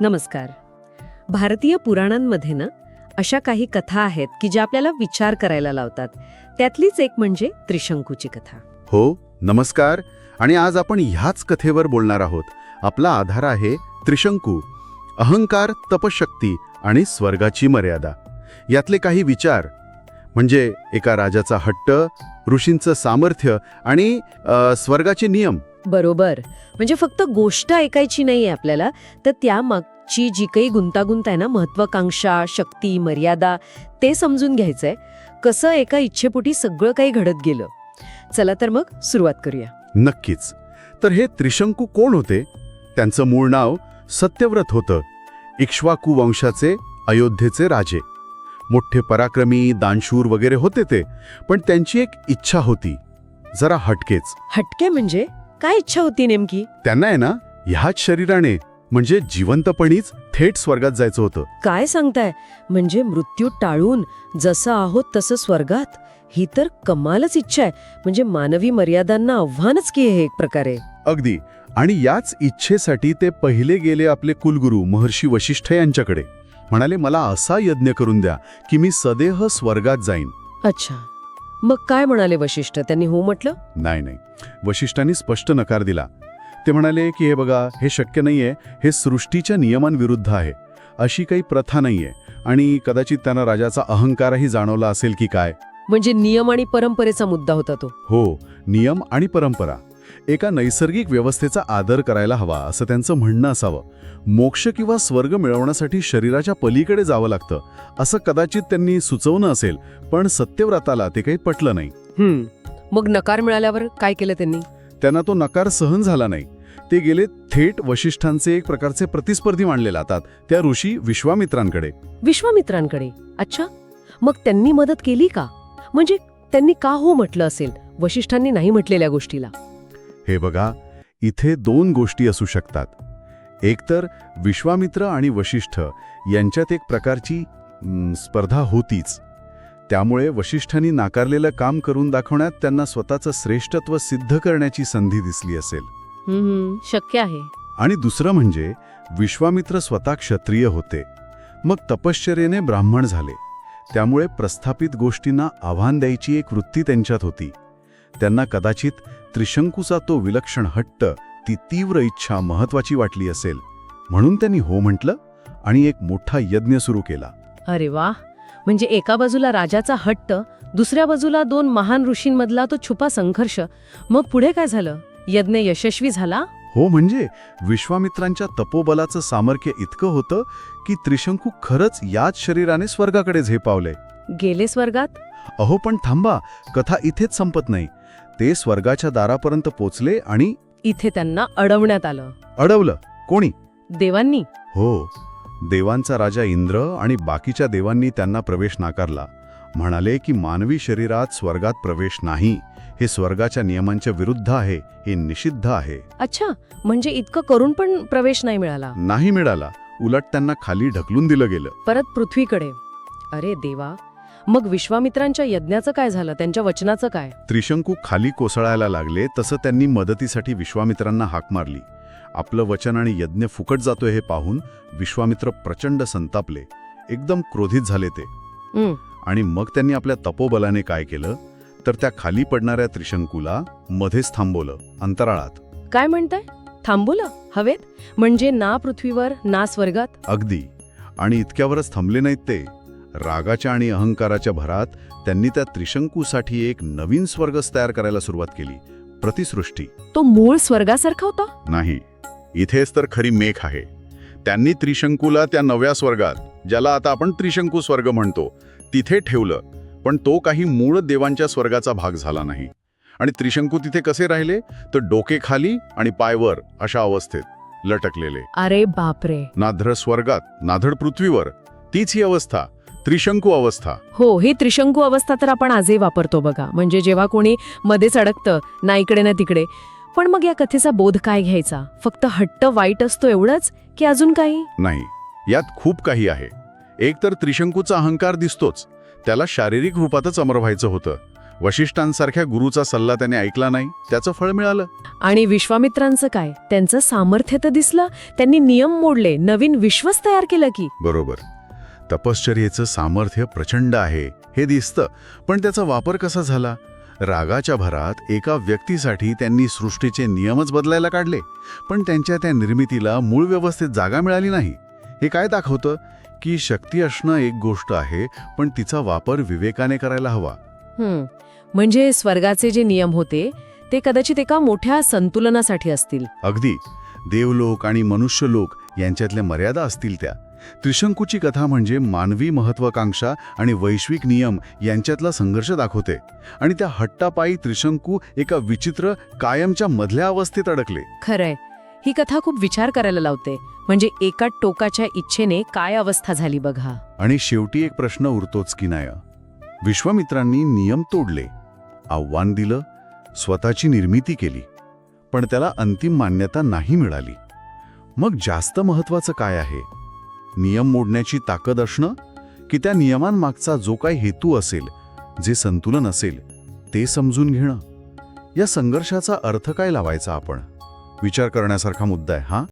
नमस्कार. भारतीय पुराणांमध्ये ना अशा काही कथा आहेत की ज्या आपल्याला विचार करायला लावतात. त्यातलीच एक म्हणजे त्रिशंकूची कथा. हो नमस्कार. आणि आज आपण ह्याच कथेवर बोलणार आहोत. आपला आधार आहे त्रिशंकू. अहंकार तपशक्ती आणि स्वर्गाची मर्यादा. यातले काही विचार. म्हणजे एका राजाचा हट्ट ऋषींचं सामर्थ्य आणि स्वर्गाचे नियम. बरोबर. म्हणजे फक्त गोष्ट ऐकायची नाहीये आपल्याला तर त्यामागची जी काही गुंतागुंत आहे ना महत्वाकांक्षा शक्ती मर्यादा ते समजून घ्यायचंय. कसं एका इच्छेपोटी सगळं काही घडत गेलं. चला तर मग सुरुवात करूया. नक्कीच. तर हे त्रिशंकू कोण होते? त्यांचं मूळ नाव सत्यव्रत होतं. इक्ष्वाकू वंशाचे अयोध्येचे राजे. मोठे पराक्रमी दानशूर वगैरे होते ते पण त्यांची एक इच्छा होती. जरा हटकेच. हटके म्हणजे? काय इच्छा होती नेमकी? त्यांना आहे ना ह्याच शरीराने म्हणजे जिवंतपणीच थेट स्वर्गात जायचं होतं. काय सांगताय? म्हणजे मृत्यू टाळून जसं आहोत तसं स्वर्गात? ही तर कमालच इच्छा आहे. म्हणजे मानवी मर्यादांना आव्हानच की हे एक प्रकारे. अगदी. आणि याच इच्छेसाठी ते पहिले गेले आपले कुलगुरू महर्षी वशिष्ठ यांच्याकडे. म्हणाले मला असा यज्ञ करून द्या की मी सदेह स्वर्गात जाईन. अच्छा. मग काय म्हणाले वशिष्ठ? त्यांनी हो म्हटलं? नाही नाही. वशिष्ठांनी स्पष्ट नकार दिला. ते म्हणाले की हे बघा हे शक्य नाहीये. हे सृष्टीच्या नियमांविरुद्ध आहे. अशी काही प्रथा नाहीये. आणि कदाचित त्यांना राजाचा अहंकारही जाणवला असेल की काय. म्हणजे नियम आणि परंपरेचा मुद्दा होता तो. हो. नियम आणि परंपरा. एका नैसर्गिक व्यवस्थेचा आदर करायला हवा असं त्यांचं म्हणणं असावं. मोक्ष किंवा स्वर्ग मिळवण्यासाठी शरीराच्या पलीकडे जावं लागतं असं कदाचित त्यांनी सुचवणं असेल पण सत्यव्रताला ते काही पटलं नाही. हम्म. मग नकार मिळाल्यावर काय केलं त्यांनी? त्यांना तो नकार सहन झाला नाही. ते गेले थेट वशिष्ठांचे एक प्रकारचे प्रतिस्पर्धी मानले जातात त्या ऋषी विश्वामित्रांकडे. विश्वामित्रांकडे? अच्छा. मग त्यांनी मदत केली का? म्हणजे त्यांनी का हो म्हटलं असेल? वशिष्ठांनी नाही म्हटलेल्या गोष्टीला. हे बघा इथे दोन गोष्टी असू शकतात. एकतर विश्वामित्र आणि वशिष्ठ यांच्यात एक प्रकारची स्पर्धा होतीच. त्यामुळे वशिष्ठांनी नाकारलेलं काम करून दाखवण्यात त्यांना स्वतःचं श्रेष्ठत्व सिद्ध करण्याची संधी दिसली असेल. शक्य आहे. आणि दुसरं म्हणजे विश्वामित्र स्वतः क्षत्रिय होते. मग तपश्चर्येने ब्राह्मण झाले. त्यामुळे प्रस्थापित गोष्टींना आव्हान द्यायची एक वृत्ती त्यांच्यात होती. त्यांना कदाचित त्रिशंकूचा तो विलक्षण हट्ट ती तीव्र इच्छा महत्वाची वाटली असेल. म्हणून त्यांनी हो म्हटलं आणि एक मोठा यज्ञ सुरू केला. अरे वा! म्हणजे एका बाजूला राजाचा हट्ट दुसऱ्या बाजूला दोन महान ऋषींमधला तो छुपा संघर्ष. मग पुढे काय झालं? यज्ञ यशस्वी झाला? हो म्हणजे विश्वामित्रांच्या तपोबलाचं सामर्थ्य इतकं होतं की त्रिशंकू खरंच याच शरीराने स्वर्गाकडे झेपावले. गेले स्वर्गात? अहो पण थांबा कथा इथेच संपत नाही. ते स्वर्गाच्या दारापर्यंत पोचले आणि इथे त्यांना अडवण्यात आलं. अडवलं. कोणी? देवांनी. हो. देवांचा राजा इंद्र आणि बाकीच्या देवांनी त्यांना प्रवेश नाकारला. म्हणाले की मानवी शरीरात स्वर्गात प्रवेश नाही. हे स्वर्गाच्या नियमांच्या विरुद्ध आहे. हे निषिद्ध आहे. अच्छा म्हणजे इतकं करून पण प्रवेश नाही मिळाला? नाही मिळाला. उलट त्यांना खाली ढकलून दिलं गेलं. परत पृथ्वीकडे. अरे देवा मग विश्वामित्रांच्या यज्ञाचं काय झालं? त्यांच्या वचनाचं काय? त्रिशंकू खाली कोसळायला लागले तसं त्यांनी मदतीसाठी विश्वामित्रांना हाक मारली. आपलं वचन आणि यज्ञ फुकट जातोय हे पाहून विश्वामित्र प्रचंड संतापले. एकदम क्रोधित झाले ते. आणि मग त्यांनी आपल्या तपोबलाने काय केलं? तर त्या खाली पडणाऱ्या त्रिशंकूला मध्येच थांबवलं अंतराळात. काय म्हणताय? थांबवलं? हवेत? म्हणजे ना पृथ्वीवर ना स्वर्गात? अगदी. आणि इतक्यावरच थांबले नाहीत ते. रागाच्या आणि अहंकाराच्या भरात त्यांनी त्या त्रिशंकूसाठी एक नवीन स्वर्गच तयार करायला सुरुवात केली. प्रतिसृष्टी. तो मूळ स्वर्गासारखा होता? नाही. इथेच तर खरी मेख आहे. त्यांनी त्रिशंकूला त्या नव्या स्वर्गात ज्याला आता आपण त्रिशंकू स्वर्ग म्हणतो तिथे ठेवलं. पण तो काही मूळ देवांच्या स्वर्गाचा भाग झाला नाही. आणि त्रिशंकू तिथे कसे राहिले? तर डोके खाली आणि पायवर अशा अवस्थेत लटकलेले. अरे बापरे. नाधड स्वर्गात नाधड पृथ्वीवर तीच ही अवस्था. त्रिशंकू अवस्था. हो ही त्रिशंकू अवस्था तर आपण आजही वापरतो बघा. म्हणजे जेव्हा कोणी मध्येच अडकतं ना इकडे ना तिकडे. पण मग या कथेचा बोध काय घ्यायचा? फक्त हट्ट वाईट असतो एवढंच की अजून काही? नाही यात खूप काही आहे. एक तर त्रिशंकूचा अहंकार दिसतोच. त्याला शारीरिक रूपातच अमर व्हायचं होतं. वशिष्ठांसारख्या गुरुचा सल्ला त्याने ऐकला नाही त्याचं फळ मिळालं. आणि विश्वामित्रांचं काय? त्यांचं सामर्थ्य तर दिसलं त्यांनी नियम मोडले नवीन विश्वच तयार केलं की. बरोबर. तपश्चर्येचं सामर्थ्य प्रचंड आहे हे दिसतं. पण त्याचा वापर कसा झाला? रागाच्या भरात एका व्यक्तीसाठी त्यांनी सृष्टीचे नियमच बदलायला काढले. पण त्यांच्या त्या निर्मितीला मूळ व्यवस्थेत जागा मिळाली नाही. हे काय दाखवतं? की शक्ती असणं एक गोष्ट आहे पण तिचा वापर विवेकाने करायला हवा. म्हणजे स्वर्गाचे जे नियम होते ते कदाचित एका मोठ्या संतुलनासाठी असतील. अगदी. देवलोक आणि मनुष्यलोक यांच्यातल्या मर्यादा असतील त्या. त्रिशंकूची कथा म्हणजे मानवी महत्वाकांक्षा आणि वैश्विक नियम यांच्यातला संघर्ष दाखवते. आणि त्या हट्टापायी त्रिशंकू एका विचित्र कायमच्या मधल्या अवस्थेत अडकले. खरंय. ही कथा खूप विचार करायला लावते. म्हणजे एका टोकाच्या इच्छेने काय अवस्था झाली बघा. आणि शेवटी एक प्रश्न उरतोच की नाही विश्वामित्रांनी नियम तोडले. आव्हान दिलं. स्वतःची निर्मिती केली. पण त्याला अंतिम मान्यता नाही मिळाली. मग जास्त महत्वाचं काय आहे? नियम मोडण्याची ताकद असणं की त्या नियमांमागचा जो काही हेतू असेल जे संतुलन असेल ते समजून घेणं. या संघर्षाचा अर्थ काय लावायचा आपण? विचार करण्यासारखा मुद्दा आहे हा?